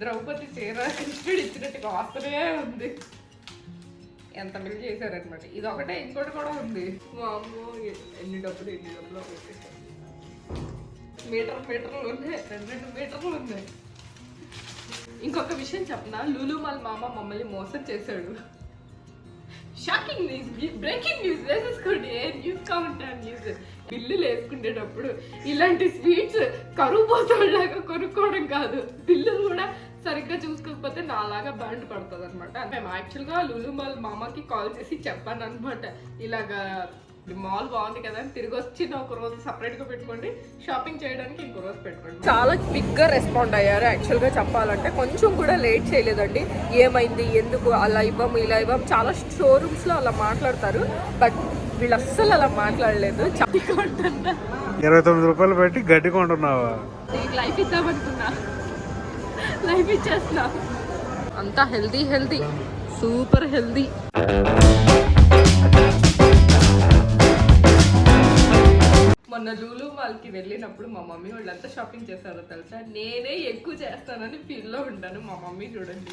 ద్రౌపది చీర కృష్ణుడు ఇచ్చినట్టుగా వస్తూనే ఉంది. ఎంత మిల్ చేశారనమాట. ఇది ఒకటే ఇంకోటి కూడా ఉంది. మా అమ్మ ఎన్ని డబ్బులు ఎన్ని డబ్బులు మీటర్ మీటర్లు ఉన్నాయి రెండు రెండు మీటర్లు ఉన్నాయి. ఇంకొక విషయం చెప్పనా? లూలు మాల్ మామ మమ్మల్ని మోసం చేశాడు. షాకింగ్ న్యూస్ బ్రేకింగ్ న్యూస్ వేసేసుకోండి ఏ న్యూస్ కావాలంటే న్యూస్ బిల్లులు వేసుకునేటప్పుడు ఇలాంటి స్వీట్స్ కరువు పోతాడులాగా కొనుక్కోవడం కాదు. బిల్లులు కూడా సరిగ్గా చూసుకోకపోతే నాలాగా బ్యాండ్ పడుతుంది అనమాట మేము యాక్చువల్గా లులు మాల్ మామకి కాల్ చేసి చెప్పాను అనమాట ఇలాగా మాల్ బాగుంది కదా అని తిరిగి వచ్చి ఒక రోజు సపరేట్గా పెట్టుకోండి షాపింగ్ చేయడానికి ఇంకో రోజు పెట్టుకోండి. చాలా క్విక్గా రెస్పాండ్ అయ్యారు. యాక్చువల్గా చెప్పాలంటే కొంచెం కూడా లేట్ చేయలేదండి. ఏమైంది ఎందుకు అలా ఇవ్వం ఇలా ఇవ్వం చాలా షోరూమ్స్లో అలా మాట్లాడతారు. బట్ వీళ్ళు అస్సలు అలా మాట్లాడలేదు. చాలా ఇరవై తొమ్మిది రూపాయలు పెట్టి గడ్డి కొంటున్నావా? నీకు లైఫ్ ఇద్దామనుకున్నా లైఫ్ ఇచ్చేస్తున్నా. అంతా హెల్దీ హెల్దీ సూపర్ హెల్దీ మొన్న లూలు వాళ్ళకి వెళ్ళినప్పుడు మా మమ్మీ వాళ్ళంతా షాపింగ్ చేశారో తెలుసా? నేనే ఎక్కువ చేస్తానని ఫీల్లో ఉంటాను. మా మమ్మీ చూడండి.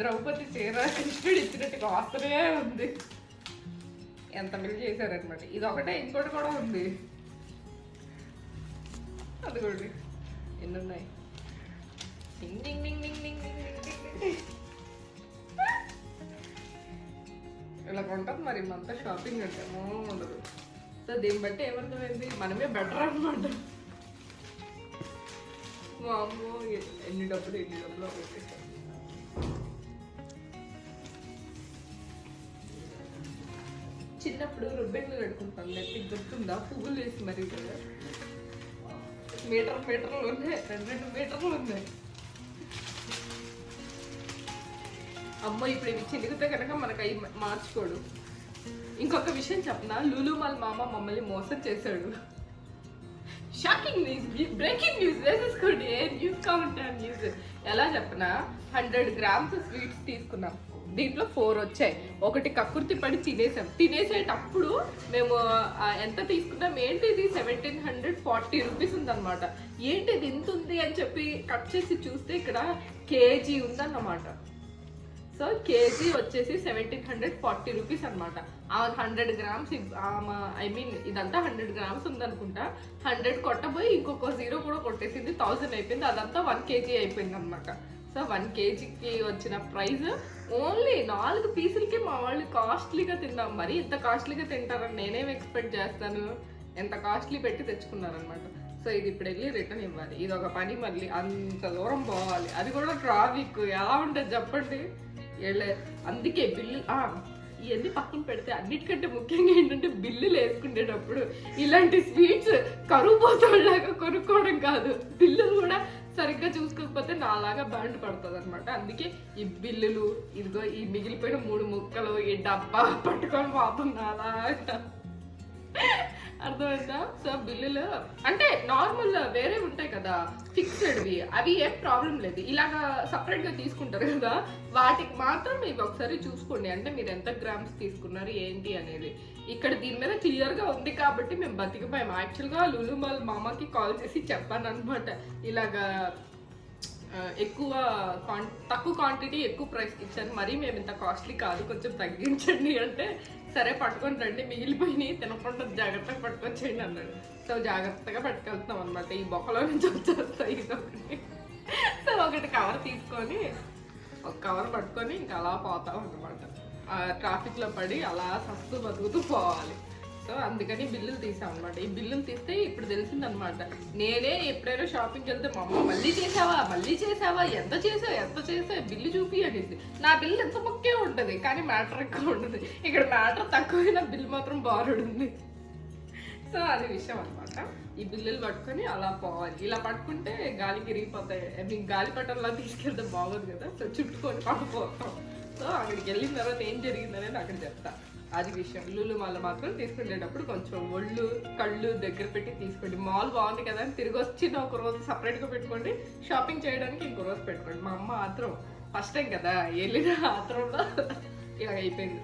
ద్రౌపది చీర కృష్ణుడు ఇచ్చినట్టుగా వస్తూనే ఉంది. ఎంత మిల్ చేశారనమాట ఇది ఒకటే ఇంకోటి కూడా ఉంది. అదిగోండి. ఎన్ని ఉన్నాయి డింగ్ డింగ్ డింగ్ డింగ్ డింగ్ డింగ్ డింగ్ డింగ్ ఇలా ఉంటుంది మరి మనతో షాపింగ్ అంటే ఉండదు. సో దీన్ని బట్టి ఏమర్థమైంది? మనమే బెటర్ అనమాట మా అమ్మ ఎన్ని డబ్బులు ఎన్ని డబ్బులు ఒకటి. చిన్నప్పుడు రుబ్బెన్లు కట్టుకుంటాం నెత్తికి గుర్తుందా? పువ్వులు వేసి మరి మీటర్ మీటర్లు ఉన్నాయి. రెండు రెండు మీటర్లు ఉన్నాయి. అమ్మ ఇప్పుడు ఇవి చిలిగితే కనుక మనకు అవి మార్చుకోడు. ఇంకొక విషయం చెప్పనా? లూలు మాల్ మామ మమ్మల్ని మోసం చేశాడు. షాకింగ్ న్యూస్ బ్రేకింగ్ న్యూస్ వేసేసుకోండి ఏ న్యూస్ కావాలంటే ఆ న్యూస్ ఎలా చెప్పనా? హండ్రెడ్ గ్రామ్స్ స్వీట్స్ తీసుకున్నాం. దీంట్లో ఫోర్ వచ్చాయి. ఒకటి కక్కుర్తి పడి తినేసాం. తినేసేటప్పుడు మేము ఎంత తీసుకున్నాం? ఏంటి ఇది సెవెంటీన్ హండ్రెడ్ ఫార్టీ రూపీస్ ఉందన్నమాట. ఏంటి ఇది ఇంత ఉంది అని చెప్పి కట్ చేసి చూస్తే ఇక్కడ కేజీ ఉందన్నమాట. సో కేజీ వచ్చేసి సెవెంటీన్ హండ్రెడ్ ఫార్టీ రూపీస్ అనమాట హండ్రెడ్ గ్రామ్స్ ఐ మీన్ ఇదంతా హండ్రెడ్ గ్రామ్స్ ఉందనుకుంటా. హండ్రెడ్ కొట్టబోయి ఇంకొక జీరో కూడా కొట్టేసింది. థౌసండ్ అయిపోయింది. అదంతా వన్ కేజీ అయిపోయింది అనమాట సో వన్ కేజీకి వచ్చిన ప్రైస్ ఓన్లీ నాలుగు పీసులకి మా వాళ్ళు కాస్ట్లీగా తిన్నాం. మరి ఇంత కాస్ట్లీగా తింటారని నేనేం ఎక్స్పెక్ట్ చేస్తాను? ఎంత కాస్ట్లీ పెట్టి తెచ్చుకున్నారనమాట. సో ఇది ఇప్పుడు వెళ్ళి రిటర్న్ ఇవ్వాలి. ఇది ఒక పని మళ్ళీ అంత దూరం పోవాలి. అది కూడా ట్రాఫిక్. ఎలా ఉంటుంది చెప్పండి? వెళ్ళే అందుకే బిల్లు ఇవన్నీ పక్కన పెడితే అన్నిటికంటే ముఖ్యంగా ఏంటంటే బిల్లులు వేసుకునేటప్పుడు ఇలాంటి స్వీట్స్ కరువు పోతాళ్ళలాగా కొనుక్కోవడం కాదు. బిల్లులు కూడా సరిగ్గా చూసుకోకపోతే నాలాగా బ్యాండ్ పడుతుంది అనమాట అందుకే ఈ బిల్లులు ఇదిగో ఈ మిగిలిపోయిన మూడు ముక్కలు ఈ డబ్బా పట్టుకొని పోతుంది అలాగా అర్థమైందా? సో బిల్లులు అంటే నార్మల్ వేరే ఉంటాయి కదా ఫిక్స్డ్వి అవి ఏం ప్రాబ్లం లేదు. ఇలాగా సపరేట్గా తీసుకుంటారు కదా వాటికి మాత్రం ఇవి ఒకసారి చూసుకోండి. అంటే మీరు ఎంత గ్రామ్స్ తీసుకున్నారు ఏంటి అనేది. ఇక్కడ దీని మీద క్లియర్గా ఉంది కాబట్టి మేము బతికిపోయాం. యాక్చువల్గా లులు మాల్ మామకి కాల్ చేసి చెప్పాను అనమాట ఇలాగా ఎక్కువ క్వాన్ తక్కువ క్వాంటిటీ ఎక్కువ ప్రైస్ ఇచ్చాను. మరీ మేము ఇంత కాస్ట్లీ కాదు కొంచెం తగ్గించండి అంటే సరే పట్టుకొని రండి మిగిలిపోయినాయి తినకుండా జాగ్రత్తగా పట్టుకొని చేయండి అన్నాడు. సో జాగ్రత్తగా పట్టుకెళ్తున్నాం అనమాట ఈ బొక్కలో నుంచి వచ్చేస్తాయి ఇదొకటి. సో ఒకటి కవర్ తీసుకొని ఒక కవర్ పట్టుకొని ఇంకా అలా పోతాం అనమాట ట్రాఫిక్లో పడి అలా సస్తూ బతుకుతూ పోవాలి. సో అందుకని బిల్లులు తీసాం అనమాట ఈ బిల్లులు తీస్తే ఇప్పుడు తెలిసిందనమాట నేనే ఎప్పుడైనా షాపింగ్కి వెళ్తే మా అమ్మ మళ్ళీ చేసావా? మళ్ళీ చేసావా? ఎంత చేసావు? ఎంత చేసావు? బిల్లు చూపి అనేది నా బిల్లు ఎంత ముఖ్యం ఉంటుంది కానీ మ్యాటర్ ఎక్కువ ఉంటుంది. ఇక్కడ మ్యాటర్ తక్కువైనా బిల్లు మాత్రం బారుడు ఉంది సో అది విషయం అనమాట ఈ బిల్లులు పట్టుకొని అలా పోవాలి. ఇలా పట్టుకుంటే గాలికి ఇరిగిపోతాయి మీకు గాలి పట్టంలా తీసుకెళ్తే బాగోదు కదా. సో చుట్టుకొని పడిపోతాం. సో అక్కడికి వెళ్ళిన తర్వాత ఏం జరిగిందనేది అక్కడ చెప్తా. అది విషయం. లూలు మాల్ మాత్రం తీసుకెళ్ళేటప్పుడు కొంచెం ఒళ్ళు కళ్ళు దగ్గర పెట్టి తీసుకోండి. మాల్ బాగుంది కదా అని తిరిగి వచ్చిన ఒక రోజు సపరేట్గా పెట్టుకోండి. షాపింగ్ చేయడానికి ఇంకో రోజు పెట్టుకోండి. మా అమ్మ ఆత్రం. ఫస్ట్ టైం కదా వెళ్ళిన ఆత్రంలో. ఇలా అయిపోయింది.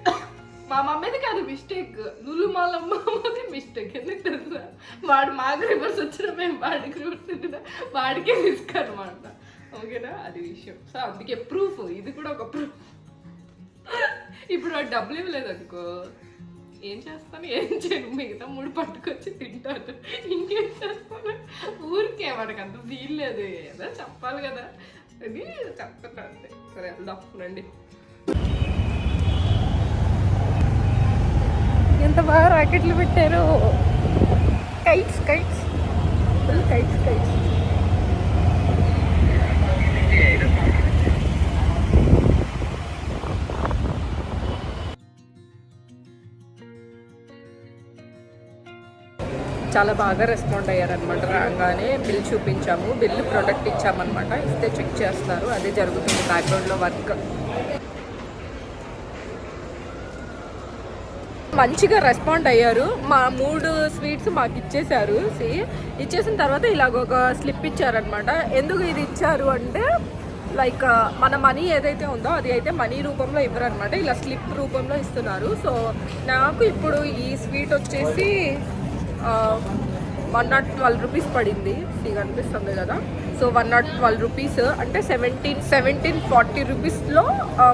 మా మమ్మీది కాదు మిస్టేక్. లులు మాల అమ్మది మిస్టేక్. ఎందుకు తెలుసా? వాడు మాకు రివర్స్ వచ్చిన మేము వాడికి రివర్స్ వచ్చిన వాడికే రిస్క్ అనమాట ఓకేనా? అది విషయం. సో అందుకే ప్రూఫ్ ఇది కూడా ఒక ప్రూఫ్ ఇప్పుడు వాడు డబ్బులు ఇవ్వలేదు అనుకో ఏం చేస్తాను ఏం చేయను మిగతా మూడు పట్టుకొచ్చి తింటాను. ఇంకేం చేస్తాను? ఊరికే వాడికి అంత ఫీల్ లేదు ఏదో చెప్పాలి కదా. అని చెప్తాను అంతే. సరే వెళ్దాం రండి. ఎంత బాగా రాకెట్లు పెట్టారు. కైట్స్ కైట్స్ కైట్స్ కైట్స్ చాలా బాగా రెస్పాండ్ అయ్యారనమాట రాగానే బిల్ చూపించాము. బిల్ ప్రొడక్ట్ ఇచ్చామన్నమాట. ఇస్తే చెక్ చేస్తారు. అదే జరుగుతుంది బ్యాక్గ్రౌండ్లో వర్క్ మంచిగా రెస్పాండ్ అయ్యారు. మా మూడు స్వీట్స్ మాకు ఇచ్చేశారు. సి ఇచ్చేసిన తర్వాత ఇలాగ ఒక స్లిప్ ఇచ్చారనమాట ఎందుకు ఇది ఇచ్చారు అంటే లైక్ మన మనీ ఏదైతే ఉందో అది అయితే మనీ రూపంలో ఇవ్వరనమాట ఇలా స్లిప్ రూపంలో ఇస్తున్నారు. సో నాకు ఇప్పుడు ఈ స్వీట్ వచ్చేసి వన్ నాట్ ట్వెల్వ్ రూపీస్ పడింది. ఇది అనిపిస్తుంది కదా. So one naught twelve rupees అంటే సెవెంటీన్ సెవెంటీన్ ఫార్టీ రూపీస్లో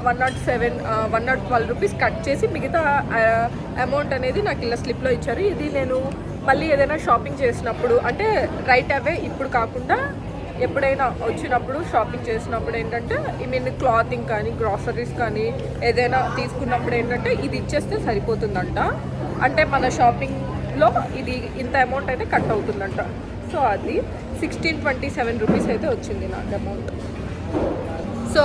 one naught seven one naught twelve rupees cut చేసి మిగతా అమౌంట్ అనేది నాకు ఇలా స్లిప్లో ఇచ్చారు. ఇది నేను మళ్ళీ ఏదైనా షాపింగ్ చేసినప్పుడు అంటే రైట్ అవే ఇప్పుడు కాకుండా ఎప్పుడైనా వచ్చినప్పుడు షాపింగ్ చేసినప్పుడు ఏంటంటే ఐ మీన్ క్లాతింగ్ కానీ గ్రాసరీస్ కానీ ఏదైనా తీసుకున్నప్పుడు ఏంటంటే ఇది ఇచ్చేస్తే సరిపోతుందంట. అంటే మన షాపింగ్ లో ఇది ఇంత అమౌంట్ అయితే కట్ అవుతుందంట. సో అది సిక్స్టీన్ ట్వంటీ సెవెన్ రూపీస్ అయితే వచ్చింది నాకు అమౌంట్ సో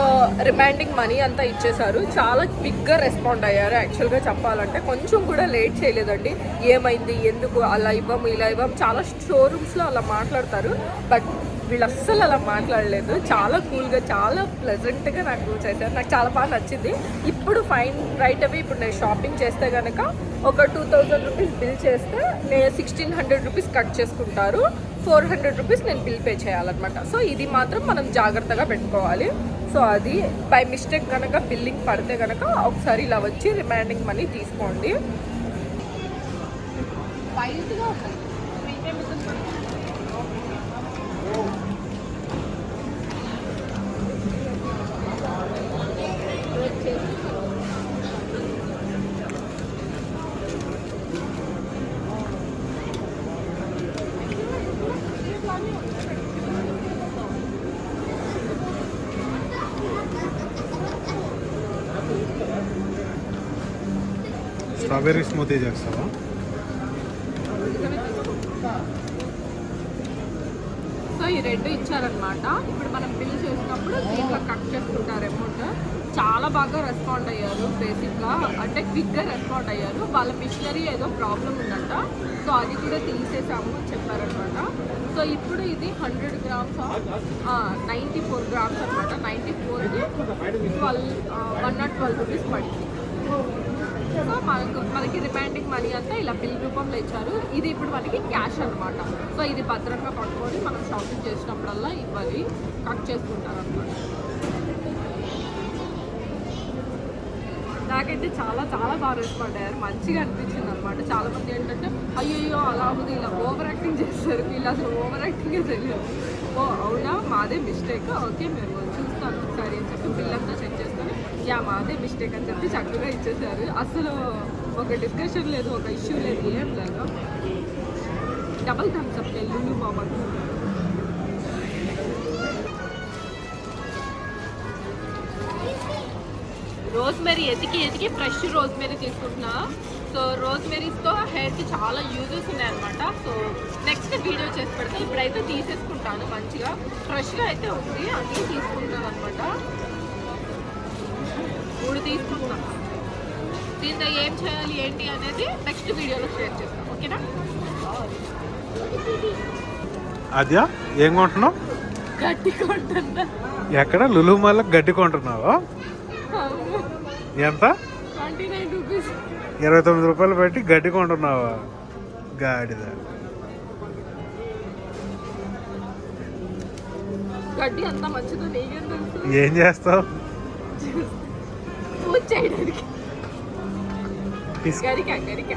రిమైండింగ్ మనీ అంతా ఇచ్చేశారు చాలా క్విక్గా రెస్పాండ్ అయ్యారు. యాక్చువల్గా చెప్పాలంటే కొంచెం కూడా లేట్ చేయలేదండి. ఏమైంది? ఎందుకు? అలా ఇవ్వము ఇలా ఇవ్వము? చాలా షోరూమ్స్లో అలా మాట్లాడతారు. బట్ వీళ్ళు అస్సలు అలా మాట్లాడలేదు. చాలా కూల్గా చాలా ప్లెజెంట్గా నాకు చేశారు. నాకు చాలా బాగా నచ్చింది. ఇప్పుడు ఫైన్ రైట్ అవే ఇప్పుడు నేను షాపింగ్ చేస్తే కనుక ఒక టూ థౌజండ్ రూపీస్ బిల్ చేస్తే నేను సిక్స్టీన్ హండ్రెడ్ రూపీస్ కట్ చేసుకుంటారు. ఫోర్ హండ్రెడ్ రూపీస్ నేను బిల్ పే చేయాలన్నమాట. సో ఇది మాత్రం మనం జాగ్రత్తగా పెట్టుకోవాలి. సో అది బై మిస్టేక్ కనుక బిల్లింగ్ పడితే కనుక ఒకసారి ఇలా వచ్చి రిమైండింగ్ మనీ తీసుకోండి. స్ట్రాబెర్రీ స్మూతీ చేస్తావా? సో ఈ రెండు ఇచ్చారనమాట ఇప్పుడు మనం బిల్ చేసినప్పుడు దీంట్లో కట్ చేసుకుంటారు అమౌంట్. చాలా బాగా రెస్పాండ్ అయ్యారు బేసిక్గా అంటే క్విక్గా రెస్పాండ్ అయ్యారు. వాళ్ళ మిషనరీ ఏదో ప్రాబ్లం ఉందంట. సో అది కూడా తీసేసాము అని చెప్పారనమాట సో ఇప్పుడు ఇది hundred grams ninety four grams అనమాట నైంటీ ఫోర్కి twelve one naught twelve rupees పడింది. సో మనకు మనకి రిమైండింగ్ మనీ అంతా ఇలా బిల్ రూపంలో ఇచ్చారు. ఇది ఇప్పుడు మనకి క్యాష్ అన్నమాట. సో ఇది భద్రంగా పట్టుకొని మనం షాపింగ్ చేసినప్పుడల్లా ఇవ్వాలి కట్ చేసుకుంటారు అనమాట నాకైతే చాలా చాలా బాగా రెస్పాండ్ అయ్యారు. మంచిగా అనిపించింది అనమాట చాలా మంది ఏంటంటే అయ్యో అలా ఉంది. ఇలా ఓవర్ యాక్టింగ్ చేస్తారు. వీళ్ళు అసలు ఓవర్ యాక్టింగే తెలియదు ఓ అవునా? మాదే మిస్టేక్ ఓకే మేము చూస్తాను ఒకసారి అని చెప్పి బిల్ అంతా యా మాదే మిస్టేక్ అని చెప్పి చక్కగా ఇచ్చేసారు అసలు ఒక డిస్కషన్ లేదు ఒక ఇష్యూ లేదు ఏం లేదు. డబల్ థమ్స్ అప్ లులు బాబా రోజ్మెరీ ఎతికి ఎతికి ఫ్రెష్ రోజ్మెరీ తీసుకుంటున్నా. సో రోజ్మెరీస్తో హెయిర్కి చాలా యూజెస్ ఉన్నాయన్నమాట. సో నెక్స్ట్ వీడియో చేసి పెడతా. ఇప్పుడైతే తీసేసుకుంటాను మంచిగా. ఫ్రెష్గా అయితే ఉంది అన్నీ తీసుకుంటాను అనమాట మూడు తీసుకుంటాం దీంతో ఏం చేయాలి ఏంటి అనేది నెక్స్ట్ వీడియోలో షేర్ చేస్తాం. ఓకేనా? అద్యా ఏం కొంటున్నావు? గట్టి కొంటున్నా. ఎక్కడ? లులు మల్ల గడ్డి కొంటున్నావా? ఎంత? ఇరవై తొమ్మిది రూపాయలు పెట్టి గడ్డి కొంటున్నావా? గాడిద. గడ్డి ఏం చేస్తావు? గరిక గరిక.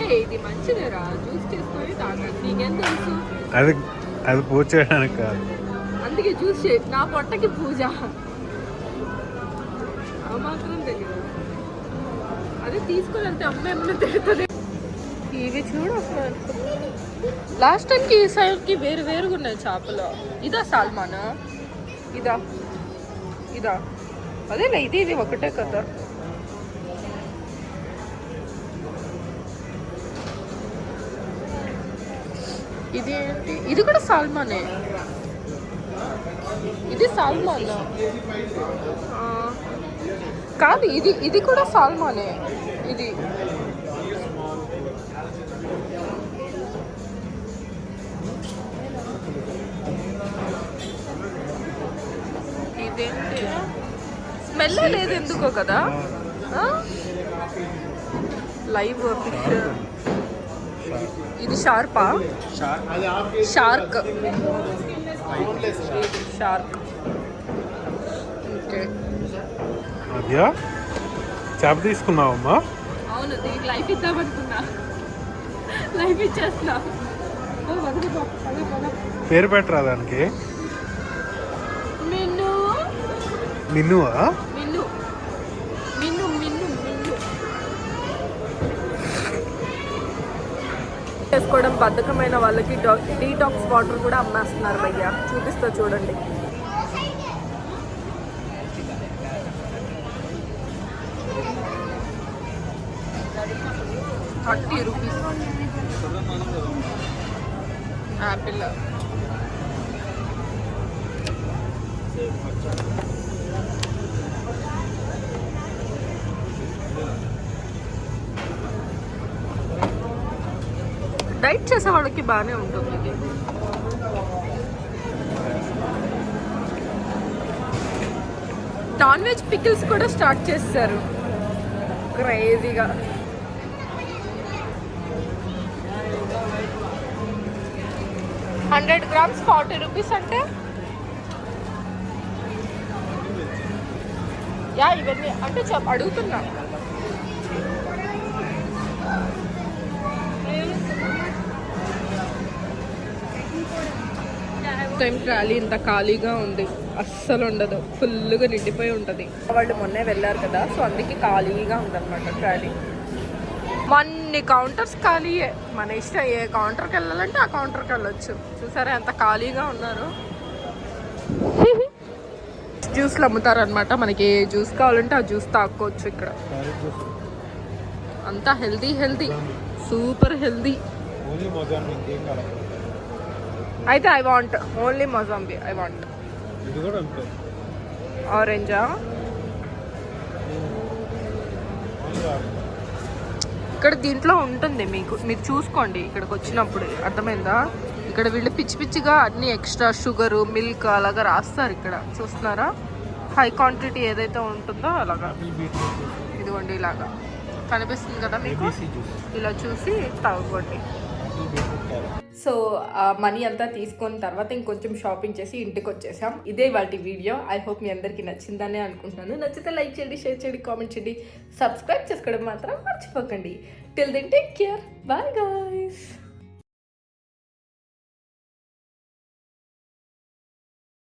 ఏ ఇది మంచిదేరా. జ్యూస్ చేసుకొని తాగాలి నీకేం తెలుసు? అది అది పూజ చేయడానికి కాదు. అందుకే జ్యూస్ చే నా పొట్టకి పూజ. ఆ మాత్రం తెలియదు అదే తీసుకొని వెళ్తే అమ్మ ఏమన్నా తిరుగుతుంది ఇవి చూడు లాస్ట్ టైంకి ఈ సైడ్కి వేరు వేరుగా ఉన్నాయి చేపలు. ఇదా సాల్మానా? ఇదా? ఇదా? అదేలే ఇది ఇది ఒకటే కదా. ఇది ఏంటి? ఇది కూడా సాల్మానే. ఇది సాల్మాన్? కాదు ఇది ఇది కూడా సాల్మానే. ఇది. ఇదేంటి స్మెల్ లేదు ఎందుకో కదా? లైవ్ ఫిష్ ఇది షార్పా షార్క్ షార్క్ అద్యా? చేప తీసుకున్నావమ్మా? అవును దీనికి లైఫ్ ఇద్దామనుకున్నా లైఫ్ ఇచ్చేస్తున్నా. పేరు పెట్టరా దానికి? మిన్ను. నిన్నువా పెట్టేసుకోవడం బద్ధకమైన వాళ్ళకి డీటాక్స్ వాటర్ కూడా అమ్మేస్తున్నారు భయ్య. చూపిస్తా చూడండి. Thirty rupees. యాపిల్. డైట్ చేసే వాళ్ళకి బాగానే ఉంటుంది. ఇది నాన్ వెజ్ పికిల్స్ కూడా స్టార్ట్ చేస్తారు. క్రేజీగా. హండ్రెడ్ గ్రామ్స్ ఫార్టీ రూపీస్ అంటే? యా ఇవన్నీ. అంటే చెప్ అడుగుతున్నా. టైం ట్రాలీ ఇంత ఖాళీగా ఉంది. అస్సలు ఉండదు. ఫుల్గా నిండిపోయి ఉంటుంది. వాళ్ళు మొన్నే వెళ్ళారు కదా సో అందుకే ఖాళీగా ఉందన్నమాట ట్రాలీ. అన్ని కౌంటర్స్ ఖాళీయే. మన ఇష్టం ఏ కౌంటర్కి వెళ్ళాలంటే ఆ కౌంటర్కి వెళ్ళొచ్చు. చూసారా ఎంత ఖాళీగా ఉన్నారు? జ్యూస్లు అమ్ముతారు అనమాట మనకి ఏ జ్యూస్ కావాలంటే ఆ జ్యూస్ తాక్కోవచ్చు ఇక్కడ. అంతా హెల్దీ హెల్దీ సూపర్ హెల్దీ అయితే I want only mosambi I want ఆరెంజా ఇక్కడ దీంట్లో ఉంటుంది మీకు మీరు చూసుకోండి ఇక్కడికి వచ్చినప్పుడు. అర్థమైందా? ఇక్కడ వీళ్ళు పిచ్చి పిచ్చిగా అన్ని ఎక్స్ట్రా షుగర్ మిల్క్ అలాగా రాస్తారు ఇక్కడ. చూస్తున్నారా? హై క్వాంటిటీ ఏదైతే ఉంటుందో అలాగా. ఇదిగోండి ఇలాగా. కనిపిస్తుంది కదా మీకు? ఇలా చూసి తాగుకోండి సో మనీ అంతా తీసుకున్న తర్వాత ఇంకొంచెం షాపింగ్ చేసి ఇంటికి వచ్చేసాం ఇదే వాటి వీడియో. ఐ హోప్ మీ అందరికీ నచ్చిందనే అనుకుంటున్నాను. నచ్చితే లైక్ చేయండి షేర్ చేయండి కామెంట్ చేయండి. సబ్స్క్రైబ్ చేసుకోవడం మాత్రం మర్చిపోకండి. Till then take care bye guys